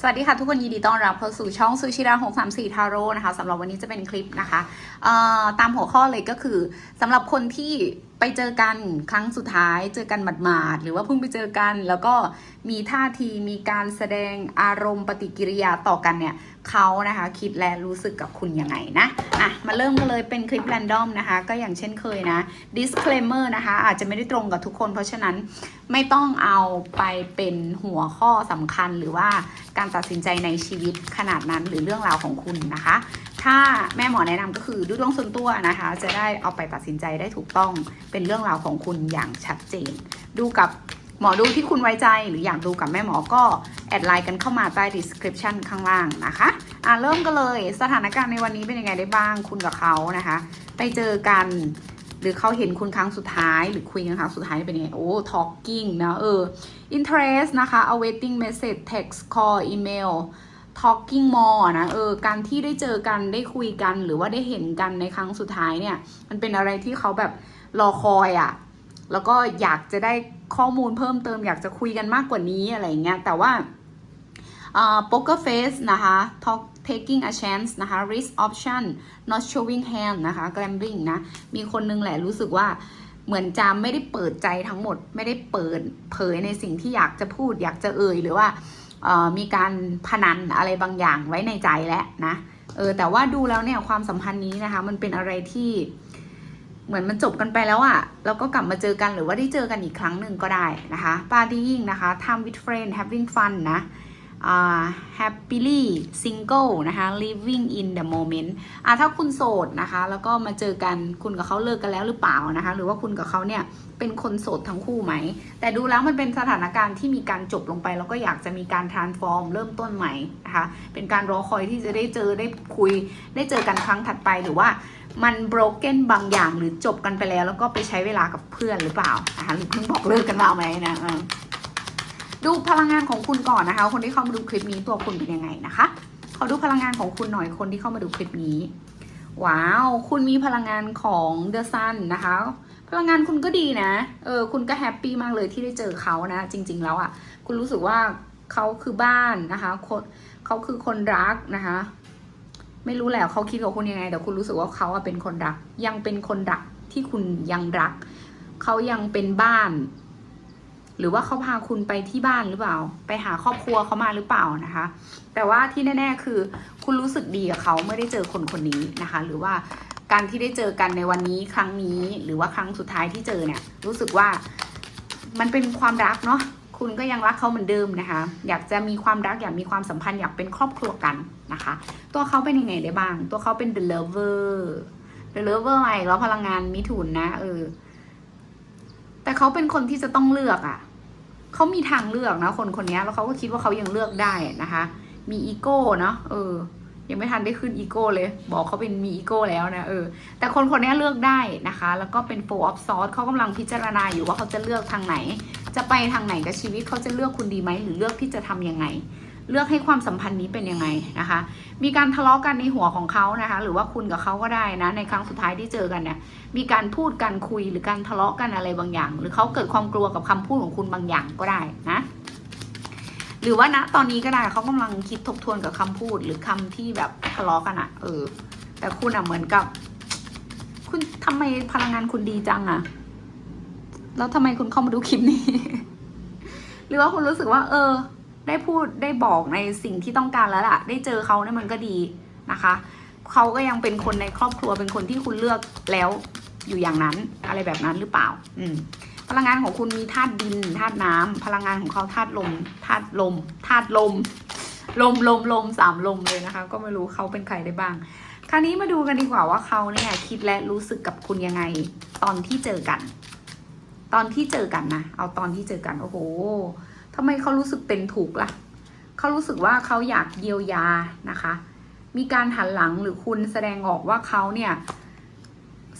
สวัสดีค่ะทุกคนยินดีต้อนรับเข้าสู่ช่องซูชิรามสี่ทาโร่นะคะสำหรับวันนี้จะเป็นคลิปนะคะตามหัวข้อเลยก็คือสำหรับคนที่ไปเจอกันครั้งสุดท้าย เจอกันหมาดๆหรือว่าเพิ่งไปเจอกัน แล้วก็มีท่าทีมีการแสดงอารมณ์ปฏิกิริยาต่อกันเนี่ย เขานะคะ คิดและรู้สึกกับคุณยังไงนะอะมาเริ่มกันเลยเป็นคลิปแรนดอมนะคะ ก็อย่างเช่นเคยนะ disclaimer นะคะ อาจจะไม่ได้ตรงกับทุกคน เพราะฉะนั้นไม่ต้องเอาไปเป็นหัวข้อสำคัญหรือว่าการตัดสินใจในชีวิตขนาดนั้นหรือเรื่องราวของคุณนะคะ ถ้าแม่หมอแนะนำก็คือดูดวงส่วนตัวนะคะ จะได้เอาไปตัดสินใจได้ถูกต้องเป็นเรื่องราวของคุณอย่างชัดเจน ดูกับ หมอดูที่คุณไว้ใจหรืออยากดูกับแม่หมอก็แอดไลน์กันเข้ามาใต้ description ข้างล่างนะคะอะเริ่มกันเลยสถานการณ์ในวันนี้เป็นยังไงได้บ้างคุณกับเขานะคะ ไปเจอกันหรือเขาเห็นคุณครั้งสุดท้าย หรือคุยกันครั้งสุดท้ายเป็นยังไง โอ้ talking นะเออ interest นะคะ awaiting message text call email talking more นะเออการที่ได้เจอกันได้คุยกัน หรือว่าได้เห็นกันในครั้งสุดท้ายเนี่ย มันเป็นอะไรที่เขาแบบรอคอยอะ่ะ แล้วก็อยากจะได้ ข้อมูลเพิ่มเติมอยากจะคุยกันมากกว่านี้อะไรเงี้ยแต่ว่า poker face นะคะ talk taking a chance นะคะ risk option not showing hand นะคะ gambling นะ มีคนนึงแหละรู้สึกว่าเหมือนจะไม่ได้เปิดใจทั้งหมด ไม่ได้เปิดเผยในสิ่งที่อยากจะพูด อยากจะเอ่ยหรือว่ามีการพนันอะไรบางอย่างไว้ในใจแล้วนะ เออแต่ว่าดูแล้วเนี่ยความสัมพันธ์นี้นะคะ มันเป็นอะไรที่ เหมือนมันจบกันไปแล้วอะ่ะแล้วก็กลับมาเจอกันหรือว่าได้เจอกันอีกครั้งหนึ่งก็ได้นะคะ partying นะคะ time with friend having fun นะอ่า happily single นะคะ living in the moment อะถ้าคุณโสดนะคะ แล้วก็มาเจอกันคุณกับเขาเลิกกันแล้วหรือเปล่านะคะ หรือว่าคุณกับเขาเนี่ยเป็นคนโสดทั้งคู่ไหม แต่ดูแล้วมันเป็นสถานการณ์ที่มีการจบลงไป แล้วก็อยากจะมีการ transform เริ่มต้นใหม่นะคะ เป็นการรอคอยที่จะได้เจอได้คุยได้เจอกันครั้งถัดไปหรือว่า มัน broken บางอย่างหรือจบกันไปแล้ว แล้วก็ไปใช้เวลากับเพื่อนหรือเปล่านะคะหรือเพิ่งบอกเลิกกันมาไหมนะดูพลังงานของคุณก่อนนะคะ คนที่เข้ามาดูคลิปนี้ตัวคุณเป็นยังไงนะคะขอดูพลังงานของคุณหน่อยคนที่เข้ามาดูคลิปนี้ ว้าว คุณมีพลังงานของ The Sun นะคะ พลังงานคุณก็ดีนะ เออ คุณก็แฮปปี้มากเลยที่ได้เจอเขานะ จริง ๆ แล้วอะ่ะ คุณรู้สึกว่าเขาคือบ้านนะคะคนเขาคือคนรักนะคะ ไม่รู้แหละเขาคิดกับคุณยังไง แต่คุณรู้สึกว่าเขาเป็นคนรัก ยังเป็นคนรักที่คุณยังรัก เขายังเป็นบ้าน หรือว่าเขาพาคุณไปที่บ้านหรือเปล่า ไปหาครอบครัวเขามาหรือเปล่านะคะ แต่ว่าที่แน่ ๆ คือ คุณรู้สึกดีกับเขาเมื่อได้เจอคนคนนี้นะคะ หรือว่าการที่ได้เจอกันในวันนี้ครั้งนี้ หรือว่าครั้งสุดท้ายที่เจอเนี่ย รู้สึกว่ามันเป็นความรักเนาะ คุณก็ยังรักเขาเหมือนเดิมนะคะ อยากจะมีความรักอยากมีความสัมพันธ์อยากเป็นครอบครัวกันนะคะ ตัวเขาเป็นยังไงได้บ้าง ตัวเขาเป็น the lover the lover มาอีกแล้วพลังงานมิถุนนะเออ แต่เขาเป็นคนที่จะต้องเลือกอะ่ะเขามีทางเลือกนะคนคนนี้แล้วเขาก็คิดว่าเขายังเลือกได้นะคะ มีอีโก้เนาะเออ ยังไม่ทันได้ขึ้นอีโก้เลย บอกเขาเป็นมีอีโก้แล้วนะเออ แต่คนคนนี้เลือกได้นะคะ แล้วก็เป็น four of swords เขากำลังพิจารณาอยู่ว่าเขาจะเลือกทางไหน จะไปทางไหนกับชีวิตเขาจะเลือกคุณดีไหมหรือเลือกที่จะทำยังไง เลือกให้ความสัมพันธ์นี้เป็นยังไงนะคะ มีการทะเลาะกันในหัวของเขานะคะ หรือว่าคุณกับเขาก็ได้นะ ในครั้งสุดท้ายที่เจอกันเนี่ยมีการพูดกันคุยหรือการทะเลาะกันอะไรบางอย่าง หรือเขาเกิดความกลัวกับคำพูดของคุณบางอย่างก็ได้นะหรือว่าณตอนนี้ก็ได้เขากำลังคิดทบทวนกับคำพูดหรือคำที่แบบทะเลาะกันอะเออ แต่คุณอะเหมือนกับ คุณทำไมพลังงานคุณดีจังอะ แล้วทำไมคุณเข้ามาดูคลิปนี้ หรือว่าคุณรู้สึกว่า เออ ได้พูดได้บอกในสิ่งที่ต้องการแล้วล่ะ ได้เจอเขาเนี่ยมันก็ดีนะคะเขาก็ยังเป็นคนในครอบครัวเป็นคนที่คุณเลือกแล้วอยู่อย่างนั้นอะไรแบบนั้นหรือเปล่า อืมพลังงานของคุณมีธาตุดินธาตุน้ำพลังงานของเขาธาตุลมธาตุลมธาตุลม ลมลมลมสามลมเลยนะคะ ก็ไม่รู้เขาเป็นใครได้บ้าง คราวนี้มาดูกันดีกว่าว่าเขาเนี่ยคิดและรู้สึกกับคุณยังไงตอนที่เจอกัน ตอนที่เจอกันนะ เอาตอนที่เจอกัน โอ้โหทำไมเขารู้สึกเป็นถูกล่ะ เขารู้สึกว่าเขาอยากเยียวยานะคะ มีการหันหลังหรือคุณแสดงออกว่าเขาเนี่ย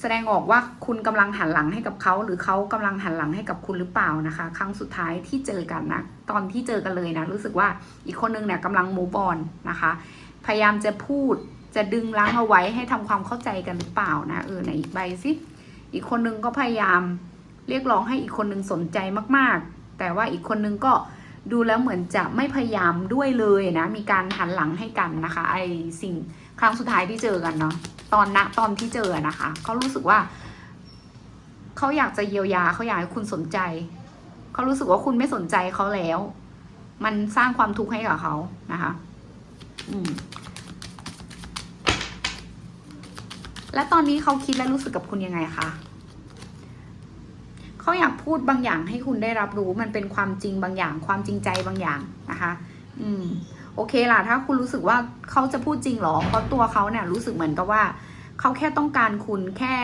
แสดงออกว่าคุณกำลังหันหลังให้กับเขาหรือเขากำลังหันหลังให้กับคุณหรือเปล่านะคะ ครั้งสุดท้ายที่เจอกันนะ ตอนที่เจอกันเลยนะ รู้สึกว่าอีกคนนึงเนี่ยกำลังมูบอลนะคะ พยายามจะพูดจะดึงล้างเอาไว้ให้ทำความเข้าใจกันหรือเปล่านะ เออไหนอีกใบสิ อีกคนนึงก็พยายาม เรียกร้องให้อีกคนนึงสนใจมากๆ แต่ว่าอีกคนนึงก็ดูแล้วเหมือนจะไม่พยายามด้วยเลยนะ มีการหันหลังให้กันนะคะ ไอสิ่งครั้งสุดท้ายที่เจอกันเนาะ ตอนณตอนที่เจอนะคะเขารู้สึกว่าเขาอยากจะเยียวยาเขาอยากให้คุณสนใจเขารู้สึกว่าคุณไม่สนใจเขาแล้ว มันสร้างความทุกข์ให้กับเขานะคะ อืมและตอนนี้เขาคิดและรู้สึกกับคุณยังไงคะ เขาอยากพูดบางอย่างให้คุณได้รับรู้มันเป็นความจริงบางอย่าง ความจริงใจบางอย่างนะคะ อืม โอเคล่ะ ถ้าคุณรู้สึกว่าเขาจะพูดจริงเหรอ เพราะตัวเขาเนี่ยรู้สึกเหมือนกับว่าเขาแค่ต้องการคุณแค่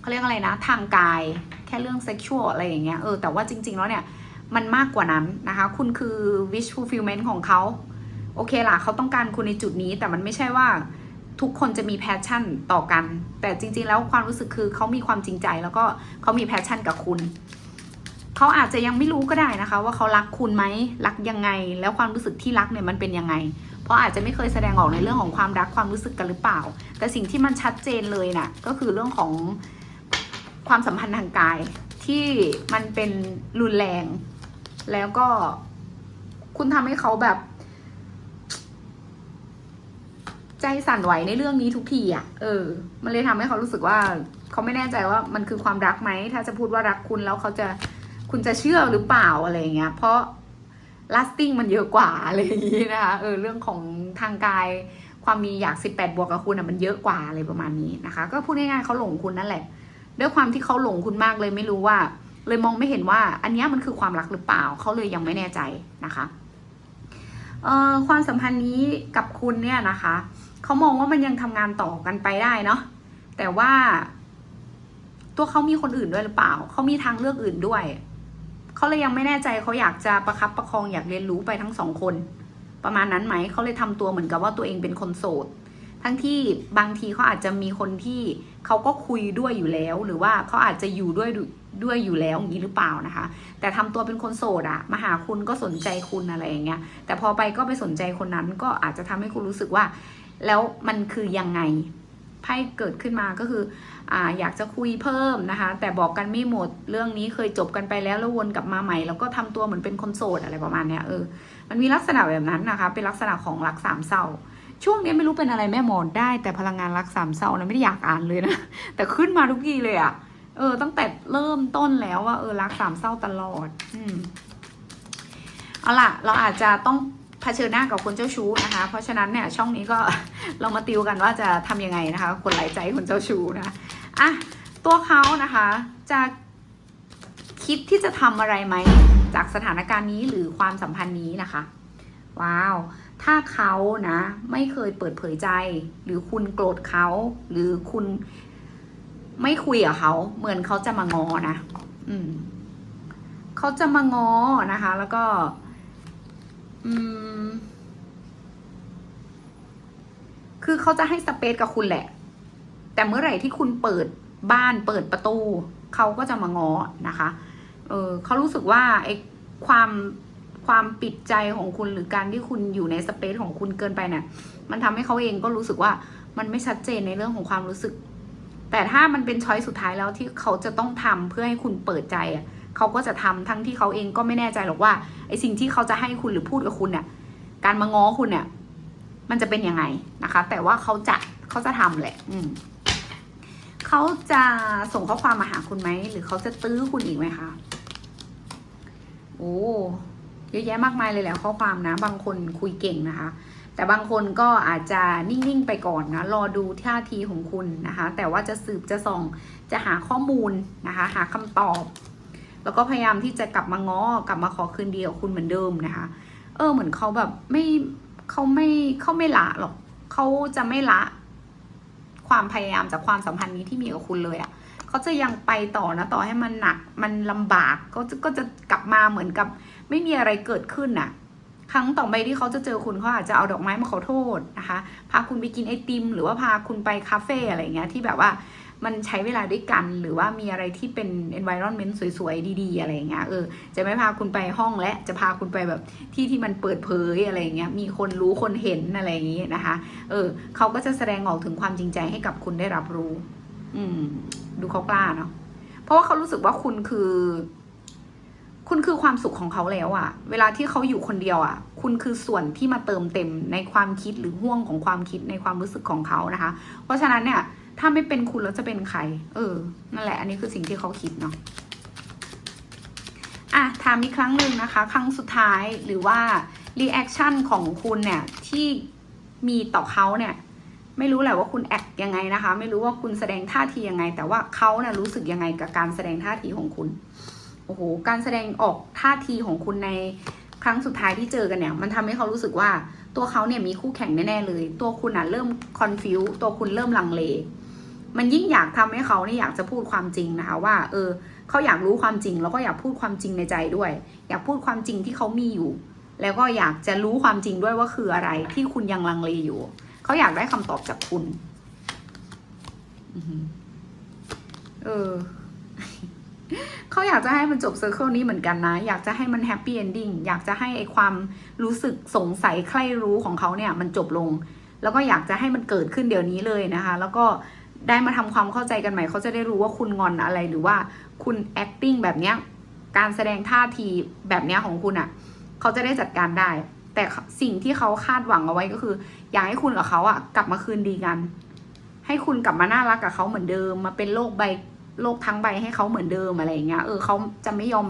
เขาเรียกอะไรนะ ทางกาย แค่เรื่องเซ็กชวลอะไรอย่างเงี้ย เออ แต่ว่าจริง ๆ แล้วเนี่ย มันมากกว่านั้นนะคะ คุณคือ wish fulfillment ของเขา โอเคล่ะ เขาต้องการคุณในจุดนี้ แต่มันไม่ใช่ว่า ทุกคนจะมีแพชชั่นต่อกัน แต่จริง ๆ แล้วความรู้สึกคือเขามีความจริงใจ แล้วก็เขามีแพชชั่นกับคุณเขาอาจจะยังไม่รู้ก็ได้นะคะ ว่าเขารักคุณไหมรักยังไง แล้วความรู้สึกที่รักเนี่ยมันเป็นยังไง เพราะอาจจะไม่เคยแสดงออกในเรื่องของความรักความรู้สึกกันหรือเปล่า แต่สิ่งที่มันชัดเจนเลยน่ะก็คือเรื่องของความสัมพันธ์ทางกายที่มันเป็นรุนแรง แล้วก็คุณทำให้เขาแบบ ใจสั่นไหวในเรื่องนี้ทุกทีอะ เออ มันเลยทำให้เขารู้สึกว่า เขาไม่แน่ใจว่ามันคือความรักไหม ถ้าจะพูดว่ารักคุณแล้วเขาจะคุณจะเชื่อหรือเปล่าอะไรเงี้ย เพราะ lasting มันเยอะกว่าอะไรอย่างงี้นะคะ เออ เรื่องของทางกายความมีอยาก 18 บวกกับคุณอะมันเยอะกว่าอะไรประมาณนี้นะคะ ก็พูดง่ายๆเขาหลงคุณนั่นแหละ ด้วยความที่เขาหลงคุณมากเลยไม่รู้ว่า เลยมองไม่เห็นว่า อันนี้มันคือความรักหรือเปล่าเขาเลยยังไม่แน่ใจนะคะเออความสัมพันธ์นี้กับคุณเนี่ยนะคะ เขามองว่ามันยังทำงานต่อกันไปได้เนาะแต่ว่า ตัวเขามีคนอื่นด้วยหรือเปล่า เขามีทางเลือกอื่นด้วย เขาเลยยังไม่แน่ใจเขาอยากจะประคับประคองอยากเรียนรู้ไปทั้งสองคน ประมาณนั้นไหมเขาเลยทำตัวเหมือนกับว่าตัวเองเป็นคนโสดทั้งที่บางทีเขาอาจจะมีคนที่เขาก็คุยด้วยอยู่แล้ว หรือว่าเขาอาจจะอยู่ด้วยด้วยอยู่แล้วอย่างนี้หรือเปล่านะคะ แต่ทำตัวเป็นคนโสดอะมาหาคุณก็สนใจคุณอะไรอย่างเงี้ยแต่พอไปก็ไปสนใจคนนั้นก็อาจจะทำให้คุณรู้สึกว่า แล้วมันคือยังไงไพ่เกิดขึ้นมาก็คืออ่าอยากจะคุยเพิ่มนะคะ แต่บอกกันไม่หมดเรื่องนี้เคยจบกันไปแล้วแล้ววนกลับมาใหม่ แล้วก็ทำตัวเหมือนเป็นคนโสดอะไรประมาณเนี้ยเออมันมีลักษณะแบบนั้นนะคะ เป็นลักษณะของรักสามเศร้าช่วงนี้ไม่รู้เป็นอะไรแม่หมอนได้ แต่พลังงานรักสามเศร้านะไม่ได้อยากอ่านเลยนะแต่ขึ้นมาทุกทีเลยอะเออตั้งแต่เริ่มต้นแล้วว่าเออรักสามเศร้าตลอด อืมเอาล่ะ เราอาจจะต้อง เผชิญหน้ากับคนเจ้าชู้นะคะ เพราะฉะนั้นเนี่ยช่องนี้ก็เรามาติวกันว่าจะทำยังไงนะคะ คนหลายใจคนเจ้าชู้นะอะตัวเขานะคะจะคิดที่จะทำอะไรไหมจากสถานการณ์นี้หรือความสัมพันธ์นี้นะคะ ว้าว ถ้าเขานะ ไม่เคยเปิดเผยใจ หรือคุณโกรธเขา หรือคุณไม่คุยกับเขา เหมือนเขาจะมางอนะ อืม เขาจะมางอนะคะ แล้วก็ อืม คือเขาจะให้สเปซกับคุณแหละ แต่เมื่อไหร่ที่คุณเปิดบ้านเปิดประตู เขาก็จะมาง้อนะคะ เออเขารู้สึกว่าไอ้ความความปิดใจของคุณหรือการที่คุณอยู่ในสเปซของคุณเกินไปเนี่ย มันทำให้เขาเองก็รู้สึกว่ามันไม่ชัดเจนในเรื่องของความรู้สึก แต่ถ้ามันเป็นช้อยสุดท้ายแล้วที่เขาจะต้องทำเพื่อให้คุณเปิดใจอะเขาก็จะทำทั้งที่เขาเองก็ไม่แน่ใจหรอกว่าไอ้สิ่งที่เขาจะให้คุณหรือพูดกับคุณเนี่ยการมาง้อคุณเนี่ย มันจะเป็นยังไงนะคะ แต่ว่าเขาจะเขาจะทำแหละ อืมเขาจะส่งข้อความมาหาคุณไหม หรือเขาจะตื้อคุณอีกไหมคะโอ้เยอะแยะมากมายเลยแหละข้อความนะ บางคนคุยเก่งนะคะ แต่บางคนก็อาจจะนิ่งๆไปก่อนนะ รอดูท่าทีของคุณนะคะ แต่ว่าจะสืบจะส่องจะหาข้อมูลนะคะ หาคำตอบ แล้วก็พยายามที่จะกลับมาง้อกลับมาขอคืนดีกับคุณเหมือนเดิมนะคะ เออเหมือนเขาแบบไม่ เขาไม่เขาไม่ละหรอกเขาจะไม่ละ ความพยายามจากความสัมพันธ์นี้ที่มีกับคุณเลยอะ่ะเขาจะยังไปต่อนะต่อให้มันหนัก มันลำบากก็จะก็จะกลับมาเหมือนกับ ไม่มีอะไรเกิดขึ้นน่ะ ครั้งต่อไปที่เขาจะเจอคุณเขาอาจจะเอาดอกไม้มาขอโทษนะคะ พาคุณไปกินไอติม หรือว่าพาคุณไปคาเฟ่อะไรเงี้ยที่แบบว่า มันใช้เวลาด้วยกันหรือว่ามีอะไรที่เป็น environment สวยๆ ดีๆ อะไรเงี้ยเออจะไม่พาคุณไปห้องและจะพาคุณไปแบบที่ที่มันเปิดเผยอะไรเงี้ยมีคนรู้คนเห็นอะไรอย่างงี้นะคะเออเขาก็จะแสดงออกถึงความจริงใจให้กับคุณได้รับรู้ อืม ดูเขากล้าเนาะเพราะว่าเขารู้สึกว่าคุณคือ คุณคือความสุขของเขาแล้วอะเวลาที่เขาอยู่คนเดียวอะคุณคือส่วนที่มาเติมเต็มในความคิดหรือห่วงของความคิดในความรู้สึกของเขานะคะ เพราะฉะนั้นเนี่ย ถ้าไม่เป็นคุณแล้วจะเป็นใคร เออ นั่นแหละ อันนี้คือสิ่งที่เขาคิดเนาะอะถามอีกครั้งหนึ่งนะคะ ครั้งสุดท้ายหรือว่ารีแอคชั่นของคุณเนี่ย ที่มีต่อเขาเนี่ย ไม่รู้แหละว่าคุณแอคยังไงนะคะ ไม่รู้ว่าคุณแสดงท่าทียังไง แต่ว่าเขาเนะ่ยรู้สึกยังไงกับการแสดงท่าทีของคุณโอ้โหการแสดงออกท่าทีของคุณในครั้งสุดท้ายที่เจอกันเนี่ย มันทำให้เขารู้สึกว่าตัวเขาเนี่ยมีคู่แข่งแน่ๆเลย ตัวคุณอะเริ่มคอนฟิวตัวคุณเริ่มลังเล มันยิ่งอยากทำให้เขาเนี่ยอยากจะพูดความจริงนะคะว่า เออเขาอยากรู้ความจริง แล้วก็อยากพูดความจริงในใจด้วย อยากพูดความจริงที่เขามีอยู่ แล้วก็อยากจะรู้ความจริงด้วยว่าคืออะไรที่คุณยังลังเลอยู่ เขาอยากได้คำตอบจากคุณเออเขาอยากจะให้มันจบเซอร์เคิลนี้เหมือนกันนะ อยากจะให้มันแฮปปี้เอนดิ้งอยากจะให้ไอความรู้สึกสงสัยใคร่รู้ของเขาเนี่ย มันจบลง แล้วก็อยากจะให้มันเกิดขึ้นเดี๋ยวนี้เลยนะคะ แล้วก็ ได้มาทำความเข้าใจกันใหม่เขาจะได้รู้ว่าคุณงอนอะไรหรือว่าคุณ acting แบบเนี้ยการแสดงท่าทีแบบเนี้ยของคุณอะ่ะเขาจะได้จัดการได้ แต่สิ่งที่เขาคาดหวังเอาไว้ก็คือ อยากให้คุณกับเขาอะ่ะกลับมาคืนดีกัน ให้คุณกลับมาน่ารักกับเขาเหมือนเดิม มาเป็นโลกใบโลกทั้งใบให้เขาเหมือนเดิมอะไรอย่างเงี้ยเออเขาจะไม่ยอม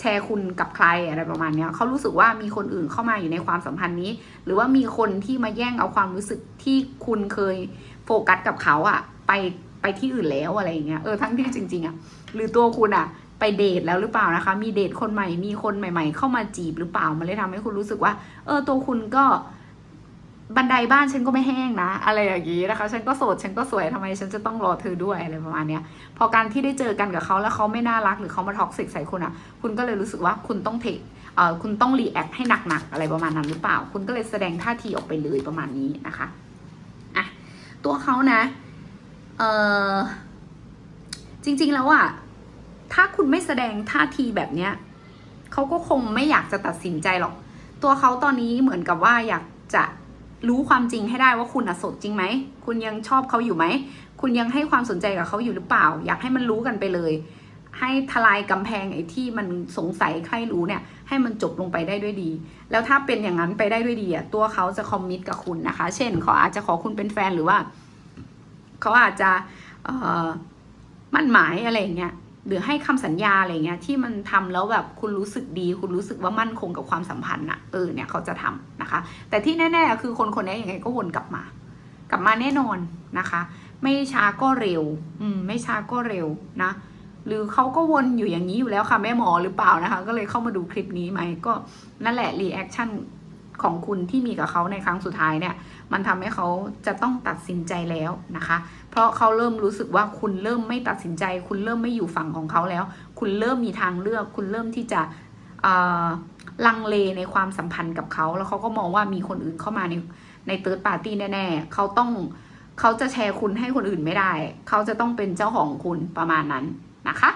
แชร์คุณกับใครอะไรประมาณเนี้ยเขารู้สึกว่ามีคนอื่นเข้ามาอยู่ในความสัมพันธ์นี้ หรือว่ามีคนที่มาแย่งเอาความรู้สึกที่คุณเคยโฟกัสกับเขาอะ ไปไปที่อื่นแล้วอะไรอย่างเงี้ยเออทั้งที่จริง ๆอะหรือตัวคุณอะไปเดทแล้วหรือเปล่านะคะ มีเดทคนใหม่มีคนใหม่ ๆ เข้ามาจีบหรือเปล่ามันเลยทำให้คุณรู้สึกว่า เออตัวคุณก็บันไดบ้านฉันก็ไม่แห้งนะ อะไรอย่างนี้นะคะ ฉันก็โสดฉันก็สวยทำไม ฉันจะต้องรอเธอด้วยอะไรประมาณเนี้ยพอการที่ได้เจอกันกับเขาแล้วเขาไม่น่ารักหรือเขามาท็อกซิกใส่คุณอะ คุณก็เลยรู้สึกว่าคุณต้องเทคเอ่อคุณต้องรีแอคให้หนักๆอะไรประมาณนั้นหรือเปล่า คุณก็เลยแสดงท่าทีออกไปเลยประมาณนี้นะคะอะตัวเขานะ เออจริง ๆ แล้วอะถ้าคุณไม่แสดงท่าทีแบบเนี้ยเขาก็คงไม่อยากจะตัดสินใจหรอก ตัวเขาตอนนี้เหมือนกับว่าอยากจะรู้ความจริงให้ได้ว่าคุณอะโสดจริงไหม คุณยังชอบเขาอยู่ไหม คุณยังให้ความสนใจกับเขาอยู่หรือเปล่า อยากให้มันรู้กันไปเลย ให้ทลายกำแพงไอ้ที่มันสงสัยใครรู้เนี่ย ให้มันจบลงไปได้ด้วยดี แล้วถ้าเป็นอย่างนั้นไปได้ด้วยดีอะตัวเขาจะคอมมิตกับคุณนะคะ เช่นเขาอาจจะขอคุณเป็นแฟนหรือว่า เขาอาจจะมั่นหมายอะไรเงี้ยหรือให้คำสัญญาอะไรเงี้ยที่มันทำแล้วแบบคุณรู้สึกดี คุณรู้สึกว่ามั่นคงกับความสัมพันธ์อะเออเนี่ยเขาจะทำนะคะ แต่ที่แน่ๆคือคนคนนี้ยังไงก็วนกลับมา กลับมาแน่นอนนะคะ ไม่ช้าก็เร็ว อืมไม่ช้าก็เร็วนะ หรือเขาก็วนอยู่อย่างนี้อยู่แล้วค่ะแม่หมอหรือเปล่านะคะ ก็เลยเข้ามาดูคลิปนี้ไหมก็นั่นแหละรีแอคชั่นของคุณที่มีกับเขาในครั้งสุดท้ายเนี่ย มันทำให้เขาจะต้องตัดสินใจแล้วนะคะ เพราะเขาเริ่มรู้สึกว่าคุณเริ่มไม่ตัดสินใจ คุณเริ่มไม่อยู่ฝั่งของเขาแล้ว คุณเริ่มมีทางเลือก คุณเริ่มที่จะลังเลในความสัมพันธ์กับเขา แล้วเขาก็มองว่ามีคนอื่นเข้ามาในในเติร์ดปาร์ตี้แน่ๆเขาต้องเขาจะแชร์คุณให้คนอื่นไม่ได้ เขาจะต้องเป็นเจ้าของคุณประมาณนั้นนะคะ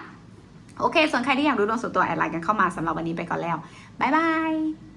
โอเค ส่วนใครที่อยากรู้ดวงส่วนตัวแอดไลน์กันเข้ามาสำหรับวันนี้ไปก่อนแล้ว บ๊ายบาย